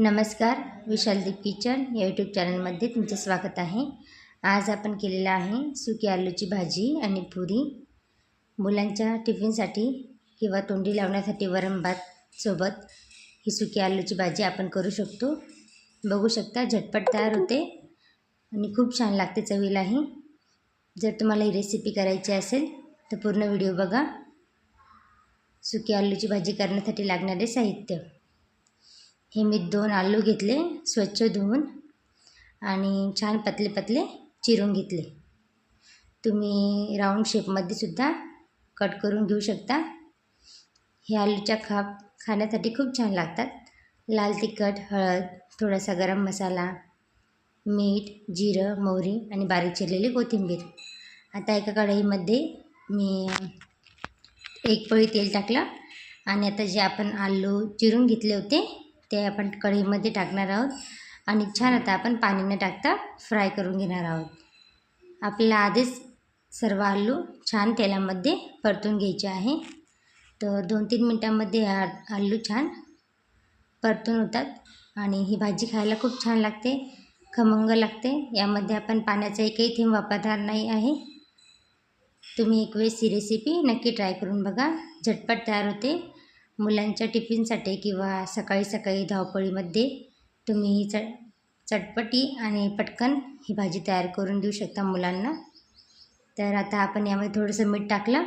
नमस्कार विशालदीप किचन या यूट्यूब चॅनलमध्ये तुमचे स्वागत आहे. आज आपण केलेलं आहे सुकी आलूची भाजी आणि पुरी. मुलांच्या टिफिनसाठी किंवा तोंडी लावण्यासाठी वरण भात सोबत ही सुकी आलूची भाजी आपण करू शकतो. बघू शकता झटपट तयार होते आणि खूप छान लागते चवीलाही. जर तुम्हाला ही रेसिपी करायची असेल तर पूर्ण व्हिडिओ बघा. सुकी आलूची भाजी करण्यासाठी लागणारे साहित्य. हे मी दोन आलू घेतले स्वच्छ धुवून आणि छान पतले पतले चिरून घेतले. तुम्ही राऊंड शेपमध्ये सुद्धा कट करून घेऊ शकता. हे आलूच्या खाप खाण्यासाठी खूप छान लागतात. लाल तिखट हळद थोडासा गरम मसाला मीठ जिरं मोहरी आणि बारीक चिरलेली कोथिंबीर. आता एका कढईमध्ये मी एक पळी तेल टाकलं आणि आता जे आपण आलू चिरून घेतले होते ते आपण कढईमध्ये टाकणार आहोत. आणि छान आता आपण पाणी न टाकता फ्राय करून घेणार आहोत. आपल्याला आधीच सर्व आलू छान तेलामध्ये परतून घ्यायचे आहे. तर दोन तीन मिनटामध्ये आलू छान परतून होतात. आणि ही भाजी खायला खूप छान लागते खमंग लागते. यामध्ये आपण पाण्याचा एकही थेंब वापरणार नाही आहे. तुम्ही एक वेळेस ही रेसिपी नक्की ट्राय करून बघा. झटपट तयार होते. मुलांच्या टिफिनसाठी किंवा सकाळी सकाळी धावपळीमध्ये तुम्ही ही च चटपटी आणि पटकन ही भाजी तयार करून देऊ शकता मुलांना. तर आता आपण यामध्ये थोडंसं मीठ टाकलं.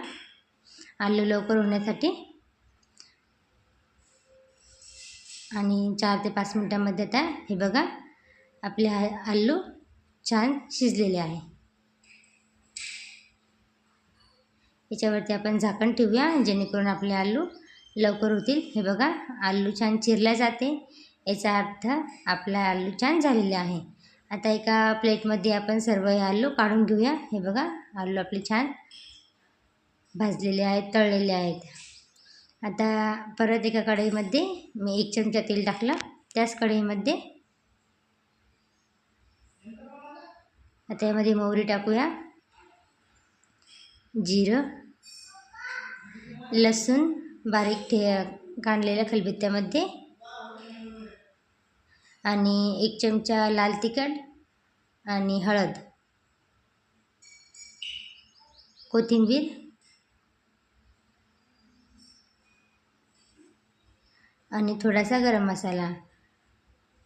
आलू लवकर होण्यासाठी. आणि चार ते पाच मिनटामध्ये आता हे बघा आपले आलू छान शिजलेले आहे. याच्यावरती आपण झाकण ठेवूया जेणेकरून आपले आलू लवकर होतील. हे बघा आलू छान चिरल्या जाते. याचा अर्थ आपला आलू छान झालेले आहे. आता एका प्लेटमध्ये आपण सर्व हे आलू काढून घेऊया. हे बघा आलू आपले छान भाजलेले आहेत तळलेले आहेत. आता परत एका कढईमध्ये मी एक चमचा तेल टाकलं. त्याच कढईमध्ये आता यामध्ये मोहरी टाकूया. जिरं लसूण बारीक ठे काढलेल्या खलबत्त्यामध्ये. आणि एक चमचा लाल तिखट आणि हळद. कोथिंबीर. आणि थोडासा गरम मसाला.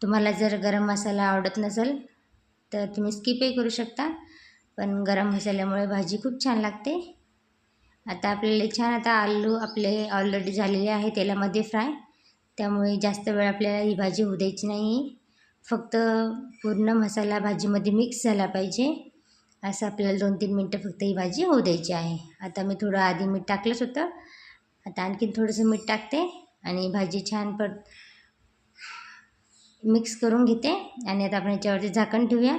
तुम्हाला जर गरम मसाला आवडत नसेल तर तुम्ही स्किपही करू शकता. पण गरम मसाल्यामुळे भाजी खूप छान लागते. आता आपल्याला छान आता आलू आपले ऑलरेडी झालेले आहे तेलामध्ये फ्राय त्यामुळे जास्त वेळ आपल्याला ही भाजी होऊ द्यायची नाही. फक्त पूर्ण मसाला भाजीमध्ये मिक्स झाला पाहिजे. असं आपल्याला दोन तीन मिनटं फक्त ही भाजी होऊ द्यायची आहे. आता मी थोडं आधी मीठ टाकलंच होतं. आता आणखीन थोडंसं मीठ टाकते आणि भाजी छान पर मिक्स करून घेते. आणि आता आपण याच्यावरती झाकण ठेवूया.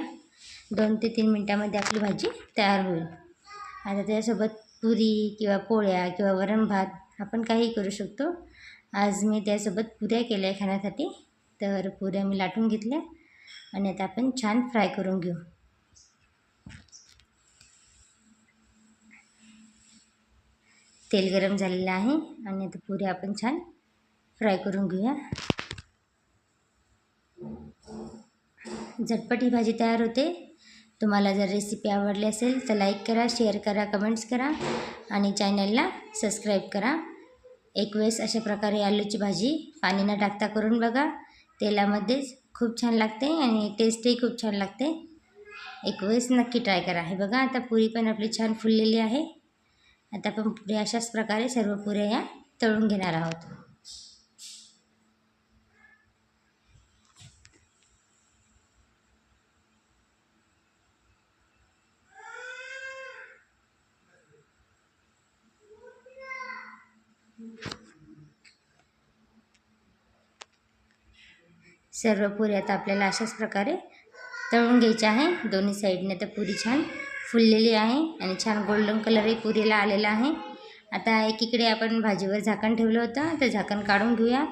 दोन ते तीन मिनटामध्ये आपली भाजी तयार होईल. आता त्यासोबत पुरी किंवा पोळ्या किंवा वरण भात आपण काही करू शकतो. आज मी त्यासोबत पुऱ्या केल्या खाण्यासाठी. तर पुऱ्या मी लाटून घेतल्या आणि आता आपण छान फ्राय करून घेऊ. तेल गरम झालेलं आहे आणि आता पुऱ्या आपण छान फ्राय करून घेऊया. झटपट ही भाजी तयार होते. तुम्हाला जर रेसिपी आवडली असेल तर लाईक करा शेअर करा कमेंट्स करा आणि चॅनलला सबस्क्राईब करा. एक वेळेस अशा प्रकारे आलूची भाजी पाणी न टाकता करून बघा. तेलामध्येच खूप छान लागते आणि टेस्टही खूप छान लागते. एक वेळेस नक्की ट्राय करा. हे बघा आता पुरी पण आपली छान फुललेली आहे. आता आपण पुढे अशाच प्रकारे सर्व पुऱ्या या तळून घेणार आहोत. सर्व पुरी आता आपल्याला अशाच प्रकारे तळून घ्यायची आहे. दोन्ही साईडने तर पुरी छान फुललेली आहे आणि छान गोल्डन कलरही पुरीला आलेला आहे. आता एकीकडे आपण भाजीवर झाकण ठेवलं होतं. तर झाकण काढून घेऊया.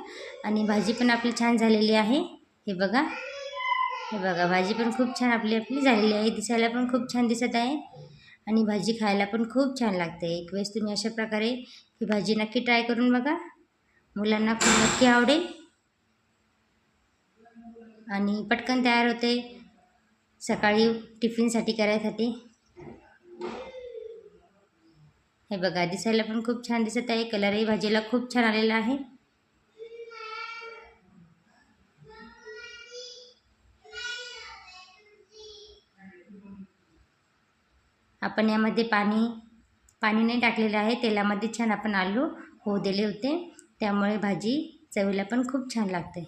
आणि भाजी पण आपली छान झालेली आहे. हे बघा. हे बघा भाजी पण खूप छान आपली आपली झालेली आहे. दिसायला पण खूप छान दिसत आहे. आणि भाजी खायला पण खूप छान लागते. एक वेळेस तुम्ही अशा प्रकारे ही भाजी नक्की ट्राय करून बघा. मुलांना खूप नक्की आवडेल. आणि पटकन तयार होते. सकाळी टिफिनसाठी करायसाठी. हे बघा दिसायला पण खूप छान दिसत आहे. कलरही भाजीला खूप छान आलेला आहे. आपण यामध्ये पाणी पाणी नाही टाकलेलं आहे. तेलामध्ये छान आपण आलू होऊ दिले होते. त्यामुळे भाजी चवीला पण खूप छान लागते.